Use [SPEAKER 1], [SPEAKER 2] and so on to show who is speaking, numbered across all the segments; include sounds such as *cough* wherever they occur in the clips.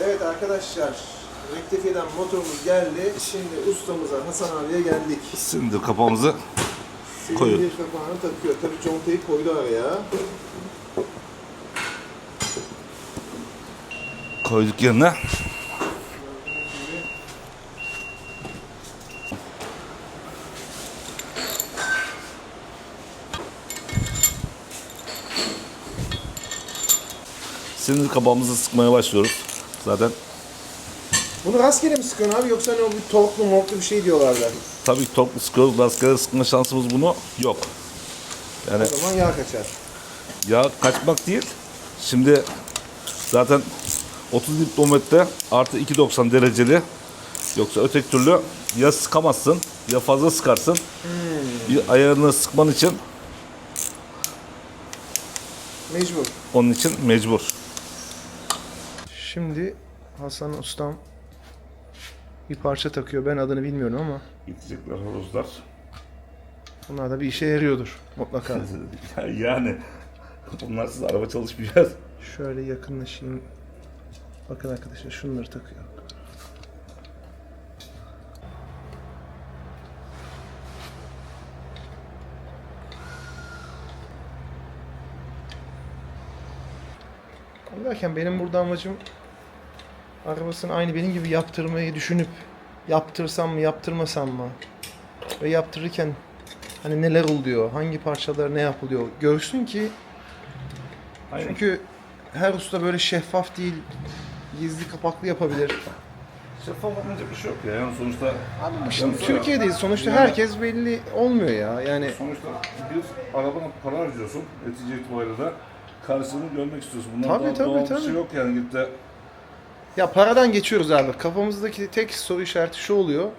[SPEAKER 1] Evet arkadaşlar, rektifiyeden motorumuz geldi. Şimdi ustamıza Hasan abiye geldik.
[SPEAKER 2] Şimdi kapağımızı Koyuyor.
[SPEAKER 1] Silindir kapağını takıyor. Tabii contayı koydu araya.
[SPEAKER 2] koyduk yerine. Şimdi kapağımızı sıkmaya başlıyoruz. Zaten
[SPEAKER 1] Bunu rastgele mi sıkıyorsun abi yoksa hani o bir torklu morklu bir şey diyorlardı.
[SPEAKER 2] tabii ki toplu sıkıyoruz. Rastgele sıkma şansımız bunu yok. Yani
[SPEAKER 1] O zaman yağ kaçar.
[SPEAKER 2] Ya kaçmak değil. Şimdi zaten 30 diplometre artı 2.90 dereceli. Yoksa öteki türlü ya sıkamazsın ya fazla sıkarsın. Bir ayarını sıkman için
[SPEAKER 1] Mecbur.
[SPEAKER 2] onun için mecbur.
[SPEAKER 1] Şimdi Hasan ustam bir parça takıyor. Ben adını bilmiyorum ama
[SPEAKER 2] Gidecekler horozlar.
[SPEAKER 1] bunlar da bir işe yarıyordur mutlaka. *laughs*
[SPEAKER 2] yani bunlarsız araba çalışmayacağız.
[SPEAKER 1] Şöyle yakınlaşayım. Bakın arkadaşlar şunları takıyor. Derken benim burada amacım arabasını aynı benim gibi yaptırmayı düşünüp yaptırsam mı yaptırmasam mı ve yaptırırken hani neler oluyor, hangi parçalar ne yapılıyor görsün ki
[SPEAKER 2] Aynen.
[SPEAKER 1] çünkü her usta böyle şeffaf değil, gizli kapaklı yapabilir.
[SPEAKER 2] Şeffaf olmayacak bir şey yok ya. Yani sonuçta
[SPEAKER 1] Abi şimdi Türkiye'deyiz. Sonuçta
[SPEAKER 2] Yani-
[SPEAKER 1] herkes belli olmuyor ya. Yani
[SPEAKER 2] sonuçta bir arabana para harcıyorsun. Netice itibariyle de karşılığını görmek istiyorsun. Bundan
[SPEAKER 1] Tabii,
[SPEAKER 2] daha
[SPEAKER 1] tabii,
[SPEAKER 2] doğal
[SPEAKER 1] tabii.
[SPEAKER 2] bir şey yok yani gidip de
[SPEAKER 1] ya paradan geçiyoruz abi. Kafamızdaki tek soru işareti şu oluyor.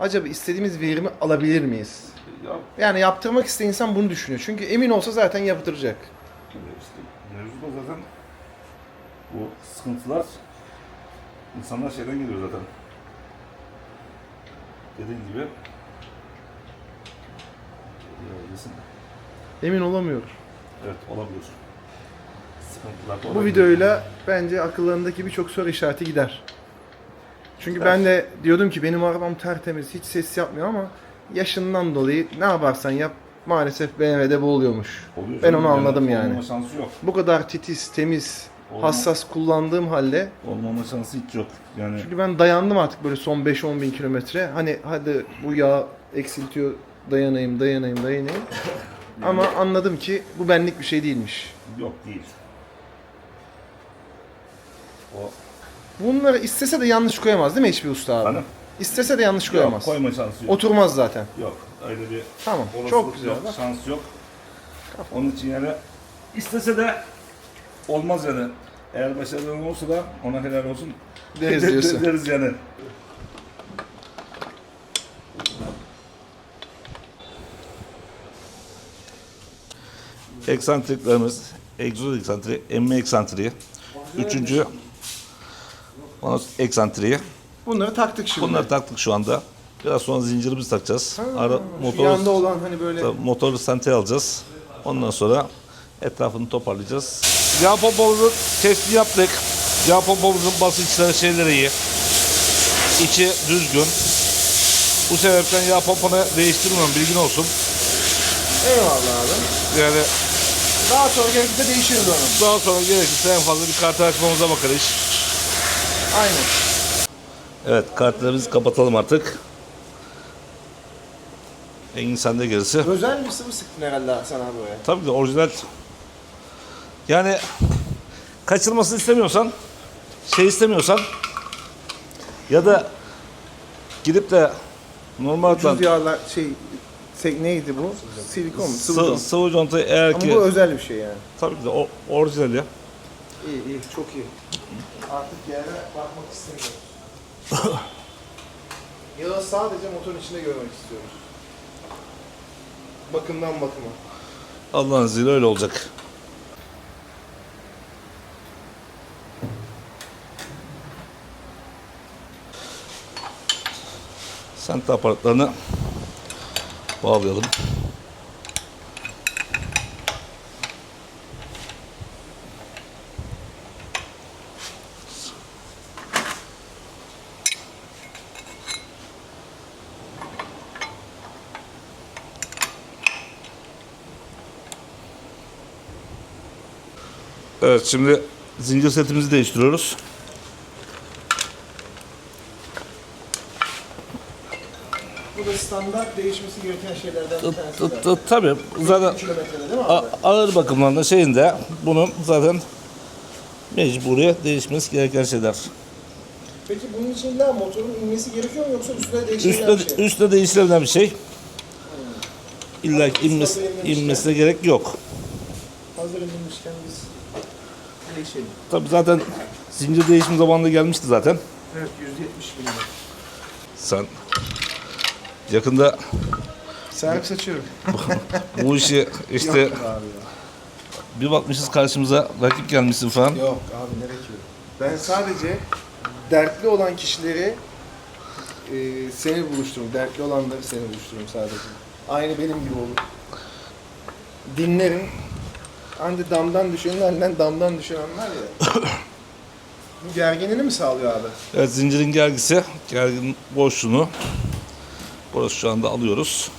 [SPEAKER 1] Acaba istediğimiz verimi alabilir miyiz?
[SPEAKER 2] ya
[SPEAKER 1] Yani yaptırmak isteyen insan bunu düşünüyor. Çünkü emin olsa zaten yaptıracak.
[SPEAKER 2] işte mevzu da zaten bu sıkıntılar insanlar şeyden geliyor zaten. Dediğin gibi ya, desin.
[SPEAKER 1] Emin olamıyor.
[SPEAKER 2] Evet olabilir. Sıkıntılar da
[SPEAKER 1] Bu
[SPEAKER 2] olabilir.
[SPEAKER 1] videoyla bence akıllarındaki birçok soru işareti gider. Çünkü
[SPEAKER 2] Gider.
[SPEAKER 1] ben de diyordum ki benim arabam tertemiz, hiç ses yapmıyor ama yaşından dolayı ne yaparsan yap maalesef BMW'de bu oluyormuş.
[SPEAKER 2] Oluyor
[SPEAKER 1] Ben
[SPEAKER 2] canım,
[SPEAKER 1] onu anladım
[SPEAKER 2] olmama
[SPEAKER 1] yani.
[SPEAKER 2] şansı yok.
[SPEAKER 1] Bu kadar titiz, temiz,
[SPEAKER 2] Olma-
[SPEAKER 1] hassas kullandığım halde
[SPEAKER 2] Olmama şansı hiç yok. Yani
[SPEAKER 1] çünkü ben dayandım artık böyle son 5-10 bin kilometre. Hani hadi bu yağ eksiltiyor dayanayım, dayanayım, dayanayım. *laughs* Ama anladım ki bu benlik bir şey değilmiş.
[SPEAKER 2] yok değil. O
[SPEAKER 1] Bunları istese de yanlış koyamaz değil mi hiçbir usta abi?
[SPEAKER 2] Hanım?
[SPEAKER 1] İstese de yanlış
[SPEAKER 2] yok,
[SPEAKER 1] koyamaz.
[SPEAKER 2] koyma şansı yok.
[SPEAKER 1] Oturmaz zaten.
[SPEAKER 2] Yok. Öyle bir
[SPEAKER 1] Tamam.
[SPEAKER 2] olasılık
[SPEAKER 1] Çok güzel.
[SPEAKER 2] yok,
[SPEAKER 1] Bak.
[SPEAKER 2] şans yok. Onun için yani istese de olmaz yani. Eğer başarılı olursa da ona helal olsun.
[SPEAKER 1] Deriz *laughs* diyorsun.
[SPEAKER 2] Deriz yani. Eksantriklerimiz, egzoz eksantriği, emme eksantriği. Üçüncü Ondan sonra eksantriği.
[SPEAKER 1] Bunları taktık şimdi.
[SPEAKER 2] Bunları taktık şu anda. Biraz sonra zincirimizi takacağız. Ara,
[SPEAKER 1] Şu
[SPEAKER 2] motor,
[SPEAKER 1] yanda olan hani böyle
[SPEAKER 2] motoru senteye alacağız. Ondan sonra etrafını toparlayacağız. Yağ pompamızın testini yaptık. Yağ pompamızın basınçları şeyleri iyi. İçi düzgün. Bu sebepten yağ pompanı değiştirmiyorum bilgin olsun.
[SPEAKER 1] eyvallah abi.
[SPEAKER 2] Yani
[SPEAKER 1] Daha sonra gerekirse değişiriz onu.
[SPEAKER 2] daha sonra gerekirse en fazla bir kart açmamıza bakarız.
[SPEAKER 1] Aynen.
[SPEAKER 2] Evet kartlarımızı kapatalım artık. Engin sende gerisi.
[SPEAKER 1] Özel bir sıvı sıktın herhalde Hasan abi oraya.
[SPEAKER 2] Tabii ki orijinal. Yani kaçırmasını istemiyorsan, şey istemiyorsan ya da gidip de normal
[SPEAKER 1] Ucuz yağlar şey se- neydi bu? Silikon mu? Sıvı
[SPEAKER 2] sıvı conta eğer
[SPEAKER 1] Ama
[SPEAKER 2] ki
[SPEAKER 1] bu özel bir şey yani.
[SPEAKER 2] tabii ki de o, orijinal ya.
[SPEAKER 1] İyi iyi çok iyi. Artık yere bakmak istemiyoruz. Yağı sadece motorun içinde görmek istiyoruz. Bakımdan bakıma.
[SPEAKER 2] Allah'ın izniyle öyle olacak. Sent aparatlarını bağlayalım. Evet şimdi zincir setimizi değiştiriyoruz.
[SPEAKER 1] Bu da standart değişmesi gereken şeylerden bir tanesi.
[SPEAKER 2] T- t- Tabii zaten
[SPEAKER 1] Kilometrede değil mi
[SPEAKER 2] a-
[SPEAKER 1] abi?
[SPEAKER 2] ağır bakımlarında şeyinde bunun zaten mecburi değişmesi gereken şeyler.
[SPEAKER 1] Peki bunun için illa motorun inmesi gerekiyor mu yoksa üstüne değiştirilen
[SPEAKER 2] Üstte,
[SPEAKER 1] bir şey?
[SPEAKER 2] üstte değiştirilen bir şey. İlla ki inmesi, inmesine gerek yok.
[SPEAKER 1] Değişelim.
[SPEAKER 2] Tabii zaten zincir değişim zamanında gelmişti zaten.
[SPEAKER 1] Evet 170 bin lira.
[SPEAKER 2] Sen yakında
[SPEAKER 1] Servis açıyorum.
[SPEAKER 2] bu işi *laughs* işte
[SPEAKER 1] Yok abi ya.
[SPEAKER 2] bir bakmışız karşımıza rakip gelmişsin falan.
[SPEAKER 1] Yok abi ne ki? Ben sadece dertli olan kişileri e, seni buluştururum. Dertli olanları seni buluştururum sadece. Aynı benim gibi olur. Dinlerim. Hani damdan düşenin elinden damdan düşen anlar ya. *coughs* Bu gerginliğini mi sağlıyor abi?
[SPEAKER 2] Evet zincirin gergisi, gergin boşluğunu burası şu anda alıyoruz.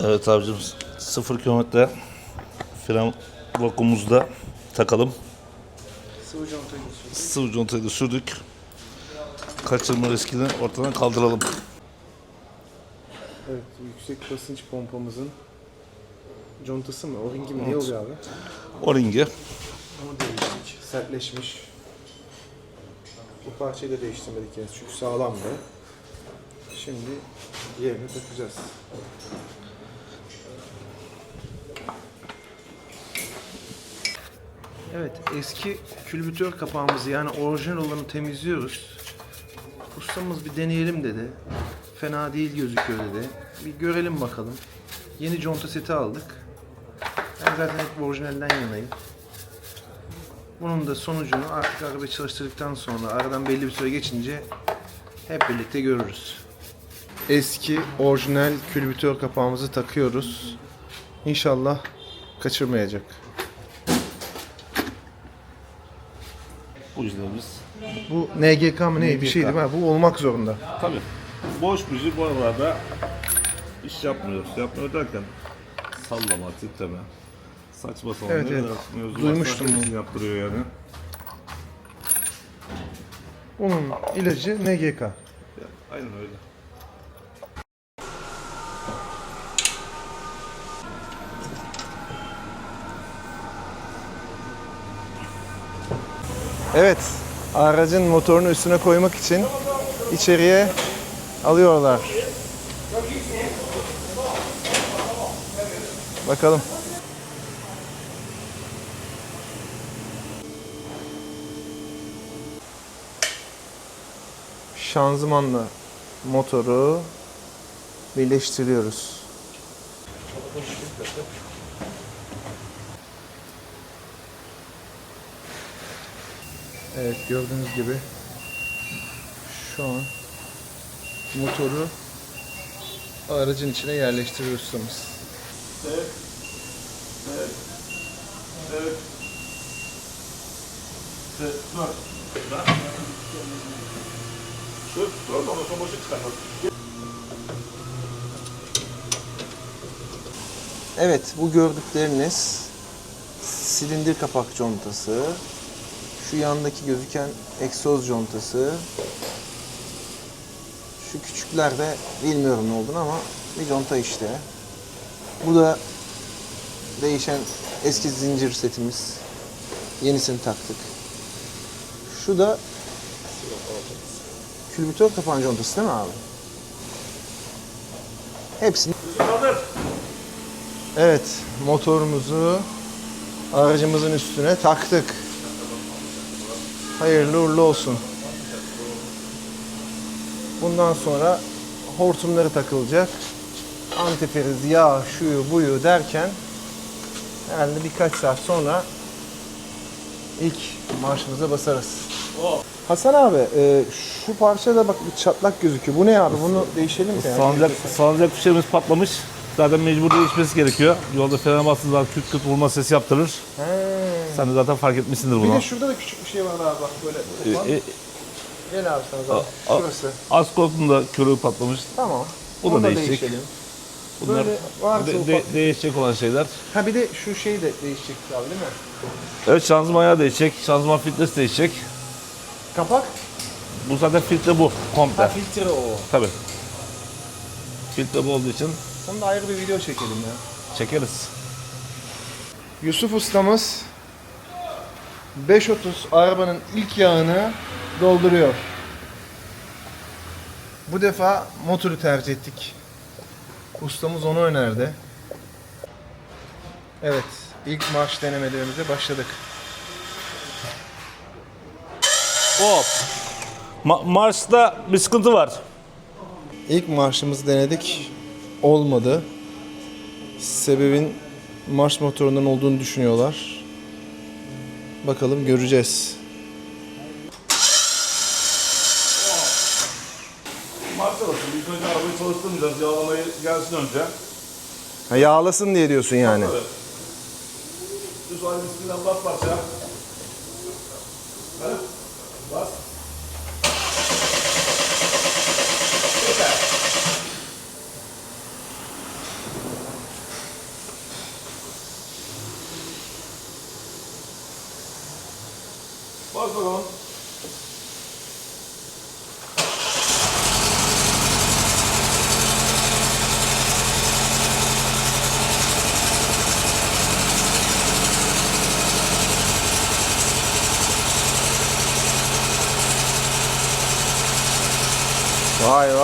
[SPEAKER 2] Evet abicim sıfır kilometre fren vakumumuzda takalım.
[SPEAKER 1] Sıvı contayı geçiyor.
[SPEAKER 2] Sıvı contayı sürdük. Kaçırma riskini ortadan kaldıralım.
[SPEAKER 1] Evet, yüksek basınç pompamızın contası mı? O ringi mi? Ne oluyor abi?
[SPEAKER 2] O ringi
[SPEAKER 1] Onu değiştik. Sertleşmiş. Bu parçayı da değiştirmedik yani çünkü sağlamdı. Şimdi diğerini takacağız. Evet, eski külbütör kapağımızı yani orijinal olanı temizliyoruz. Ustamız bir deneyelim dedi. Fena değil gözüküyor dedi. Bir görelim bakalım. Yeni conta seti aldık. Ben zaten hep orijinalden yanayım. Bunun da sonucunu artık araba çalıştırdıktan sonra aradan belli bir süre geçince hep birlikte görürüz. Eski orijinal külbütör kapağımızı takıyoruz. İnşallah kaçırmayacak.
[SPEAKER 2] bu işlerimiz.
[SPEAKER 1] Bu NGK mı ne bir şey değil mi? Bu olmak zorunda.
[SPEAKER 2] Tabii. Boş buji bu aralarda iş yapmıyoruz. Yapmıyor derken sallama, titreme, saçma sapan
[SPEAKER 1] Evet,
[SPEAKER 2] ne
[SPEAKER 1] evet.
[SPEAKER 2] kadar
[SPEAKER 1] Duymuştum bunu.
[SPEAKER 2] yaptırıyor yani.
[SPEAKER 1] Bunun ilacı NGK.
[SPEAKER 2] Aynen öyle.
[SPEAKER 1] Evet, aracın motorunu üstüne koymak için içeriye alıyorlar. Bakalım. Şanzımanla motoru birleştiriyoruz. Evet gördüğünüz gibi şu an motoru aracın içine yerleştiriyor ustamız. Evet bu gördükleriniz silindir kapak contası, şu yandaki gözüken egzoz contası, şu küçükler de bilmiyorum ne olduğunu ama bir conta işte. Bu da değişen eski zincir setimiz. Yenisini taktık. Şu da külbütör kapan contası değil mi abi? Hepsini Evet, motorumuzu aracımızın üstüne taktık. Hayırlı uğurlu olsun. Bundan sonra hortumları takılacak. Antifriz, yağ, şuyu, buyu derken herhalde birkaç saat sonra ilk marşımıza basarız. Hasan abi, e, şu parçada bak bir çatlak gözüküyor. Bu ne abi? Bunu değişelim mi? yani?
[SPEAKER 2] Salıncak, salıncak fişemiz patlamış. Zaten mecbur değişmesi gerekiyor. Yolda frene bastığınız zaman küt küt vurma sesi yaptırır.
[SPEAKER 1] He.
[SPEAKER 2] Sen de zaten fark etmişsindir
[SPEAKER 1] Bir
[SPEAKER 2] bunu.
[SPEAKER 1] de şurada da küçük bir şey var abi bak böyle.
[SPEAKER 2] E, e,
[SPEAKER 1] Gel abi sana zaten.
[SPEAKER 2] a-
[SPEAKER 1] Şurası.
[SPEAKER 2] Da körüğü patlamış.
[SPEAKER 1] Tamam.
[SPEAKER 2] Bu da
[SPEAKER 1] Onu
[SPEAKER 2] değişecek.
[SPEAKER 1] değişelim.
[SPEAKER 2] Bunlar
[SPEAKER 1] Böyle varsa
[SPEAKER 2] de- de- değişecek olan şeyler.
[SPEAKER 1] Ha bir de şu şey de değişecekti abi değil mi?
[SPEAKER 2] Evet şanzıman ayağı değişecek. Şanzıman filtresi değişecek.
[SPEAKER 1] Kapak?
[SPEAKER 2] Bu zaten filtre bu komple.
[SPEAKER 1] Ha filtre o.
[SPEAKER 2] Tabii. Filtre bu olduğu için
[SPEAKER 1] Onu da ayrı bir video çekelim ya.
[SPEAKER 2] çekeriz.
[SPEAKER 1] Yusuf ustamız 530 arabanın ilk yağını dolduruyor. Bu defa motoru tercih ettik. Ustamız onu önerdi. Evet, ilk marş denemelerimize başladık.
[SPEAKER 2] Hop. Ma- Mars'ta bir sıkıntı var.
[SPEAKER 1] İlk marşımızı denedik. Olmadı. Sebebin marş motorundan olduğunu düşünüyorlar. Bakalım göreceğiz.
[SPEAKER 2] Mars'a bakın. İlk önce arabayı çalıştırmayacağız. Gelsin önce.
[SPEAKER 1] Ha, yağlasın diye diyorsun yani.
[SPEAKER 2] Evet. Düz bismillah bas parça. Hadi. Bas. Bas bakalım.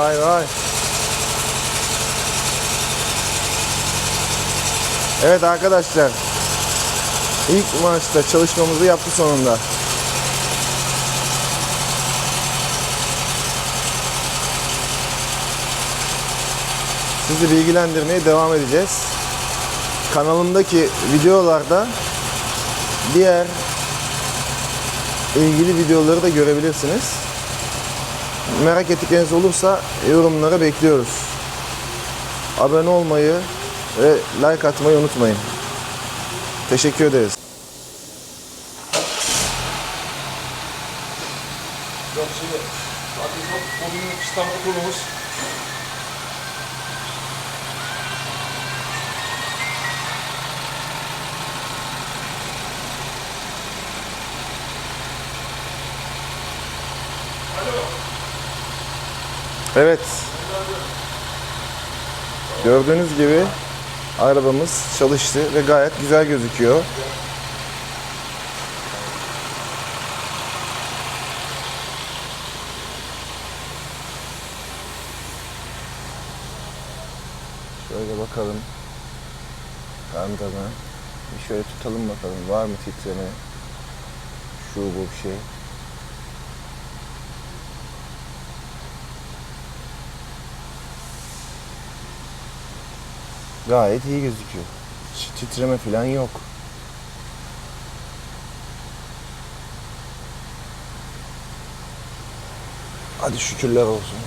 [SPEAKER 1] Vay vay. Evet arkadaşlar. İlk maçta çalışmamızı yaptı sonunda. Sizi bilgilendirmeye devam edeceğiz. Kanalımdaki videolarda diğer ilgili videoları da görebilirsiniz. Merak ettikleriniz olursa yorumlara bekliyoruz. Abone olmayı ve like atmayı unutmayın. Teşekkür ederiz.
[SPEAKER 2] Yok şimdi. Zaten çok bugün İstanbul kurulmuş.
[SPEAKER 1] Evet. Gördüğünüz gibi arabamız çalıştı ve gayet güzel gözüküyor. Şöyle bakalım. Kandana. Bir şöyle tutalım bakalım. Var mı titreme? Şu bu bir şey. Gayet iyi gözüküyor. Hiç titreme falan yok. Hadi şükürler olsun.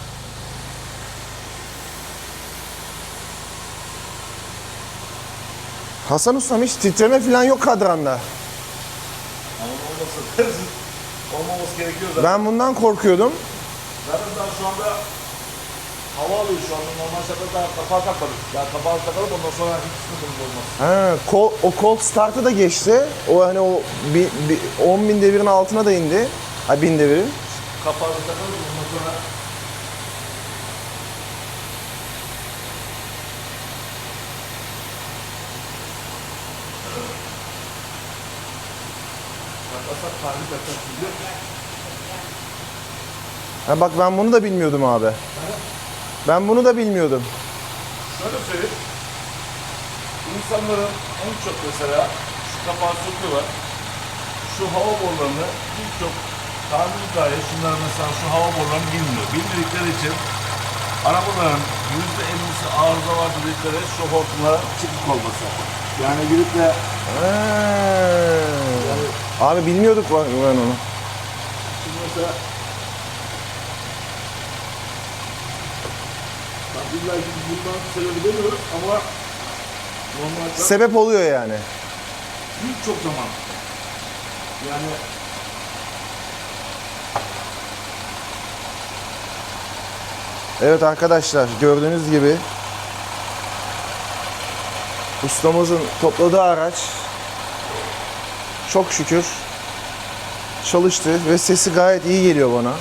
[SPEAKER 1] Hasan Ustam hiç titreme falan yok kadranda.
[SPEAKER 2] Ama *laughs* olmaması gerekiyor zaten.
[SPEAKER 1] Ben bundan korkuyordum.
[SPEAKER 2] Zaten şu anda hava alıyor şu anda. Normal şartlarda daha kapağı takmadık. Yani kapağı takalım ondan sonra hiç sıkıntımız olmaz.
[SPEAKER 1] Ha, kol, o kol startı da geçti. O hani o bi, bi, 10 bin devirin altına da indi. Ha bin devirin.
[SPEAKER 2] Kapağı takalım ondan sonra?
[SPEAKER 1] Ha bak ben bunu da bilmiyordum abi. Ben bunu da bilmiyordum.
[SPEAKER 2] Şöyle söyleyeyim. İnsanların en çok mesela şu kapağı söküyorlar. Şu hava borularını birçok tamir dahi şunlar mesela şu hava borularını bilmiyor. Bilmedikleri için arabaların yüzde ellisi arıza var dedikleri şu hortumlara çıkık olması. Yani gidip de
[SPEAKER 1] Ha. Abi bilmiyorduk ben onu.
[SPEAKER 2] şimdi mesela İlla ki bundan sebebi demiyoruz ama normalde
[SPEAKER 1] Sebep oluyor yani.
[SPEAKER 2] birçok zaman yani
[SPEAKER 1] Evet arkadaşlar gördüğünüz gibi ustamızın topladığı araç çok şükür çalıştı ve sesi gayet iyi geliyor bana.